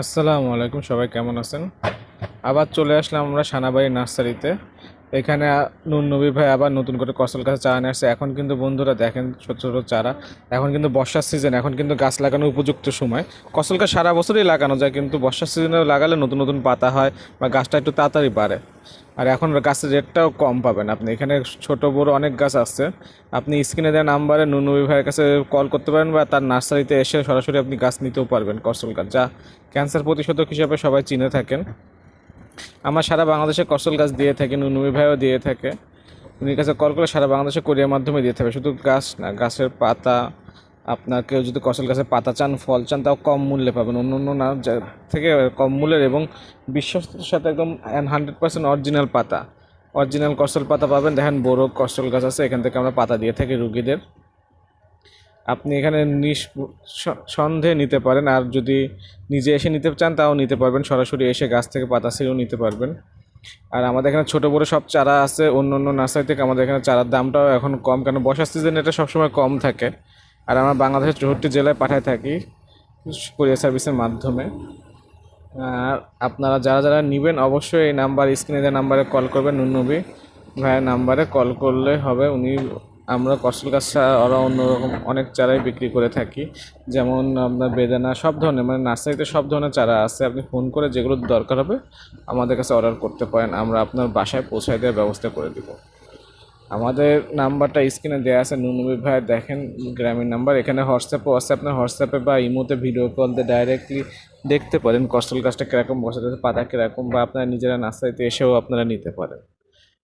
আসসালামু আলাইকুম সবাই কেমন আছেন? আবার চলে আসলাম আমরা সানাবাড়ি নার্সারিতে। এখানে নুন নবী ভাই আবার নতুন করে কসল গাছ চারা নিয়ে আসছে। এখন কিন্তু বন্ধুরা দেখেন ছোট ছোট চারা। এখন কিন্তু বর্ষার সিজন এখন কিন্তু গাছ লাগানোর উপযুক্ত সময়। কসল গাছ সারা বছরই লাগানো যায়, কিন্তু বর্ষার সিজনে লাগালে নতুন নতুন পাতা হয় বা গাছটা একটু তাড়াতাড়ি বাড়ে। আর এখন গাছের রেটটাও কম পাবেন আপনি। এখানে ছোট, বড় অনেক গাছ আছে। আপনি স্ক্রিনে দেওয়া নাম্বারে নুন নবী ভাইয়ের কাছে কল করতে পারেন বা তার নার্সারিতে এসে সরাসরি আপনি গাছ নিতেও পারবেন কসল গাছ। যা ক্যান্সার প্রতিষেধক হিসাবে সবাই চিনে থাকেন। আমরা সারা বাংলাদেশে কসল গাছ দিয়ে থাকি নুনুমি ভাইও দিয়ে থাকে। উনির কাছে কল করে সারা বাংলাদেশে কোরিয়ার মাধ্যমে দিয়ে থাকে। শুধু গাছ না, গাছের পাতা, আপনার কেউ যদি কসল গাছের পাতা চান, ফল চান, তাও কম মূল্যে পাবেন। অন্য অন্য না থেকে কম মূল্যের এবং বিশ্বস্ততার সাথে একদম হান্ড্রেড পার্সেন্ট অরিজিনাল পাতা। অরিজিনাল কসল পাতা পাবেন। দেখেন বড় কসল গাছ আছে, এখান থেকে আমরা পাতা দিয়ে থাকি রুগীদের। আপনি এখানে নিস সন্দেহে নিতে পারেন, আর যদি নিজে এসে নিতে চান তাও নিতে পারবেন। সরাসরি এসে গাছ থেকে পাতা ছিঁড়েও নিতে পারবেন। আর আমাদের এখানে ছোটো বড়ো সব চারা আছে অন্য অন্য নার্সারি থেকে আমাদের এখানে চারার দামটাও এখন কম, কেন বর্ষার সিজনে এটা সবসময় কম থাকে। আর আমরা বাংলাদেশের চৌষট্টি জেলায় পাঠায় থাকি কোরিয়ার সার্ভিসের মাধ্যমে। আর আপনারা যারা যারা নেবেন অবশ্যই এই নাম্বার, স্ক্রিনে দেওয়া নাম্বারে কল করবেন নুনবী ভাইয়ের নাম্বারে কল করলে হবে, উনি আমরা কসল গাছ আরও অন্যরকম অনেক চারাই বিক্রি করে থাকি। যেমন আপনার বেদানা, সব ধরনের মানে নার্সারিতে সব ধরনের চারা আছে। আপনি ফোন করে যেগুলো দরকার হবে আমাদের কাছে অর্ডার করতে পারেন। আমরা আপনার বাসায় পৌঁছায় দেওয়ার ব্যবস্থা করে দিব। আমাদের নাম্বারটা স্ক্রিনে দেওয়া আছে। নুনবী ভাই, দেখেন গ্রামীণ নাম্বার। এখানে হোয়াটসঅ্যাপও আছে। আপনার হোয়াটসঅ্যাপে বা ইমোতে ভিডিও কল দিয়ে ডাইরেক্টলি দেখতে পারেন কস্টল গাছটা কীরকম বসাতে পাতা কীরকম, বা আপনারা নিজেরা নার্সারিতে এসেও আপনারা নিতে পারেন।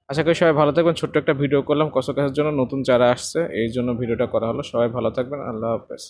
আশা করি সবাই ভালো থাকবেন। ছোট্ট একটা ভিডিও করলাম কসকাসের জন্য। নতুন যারা আসছে, এই জন্য ভিডিওটা করা হলো। সবাই ভালো থাকবেন। আল্লাহ হাফেজ।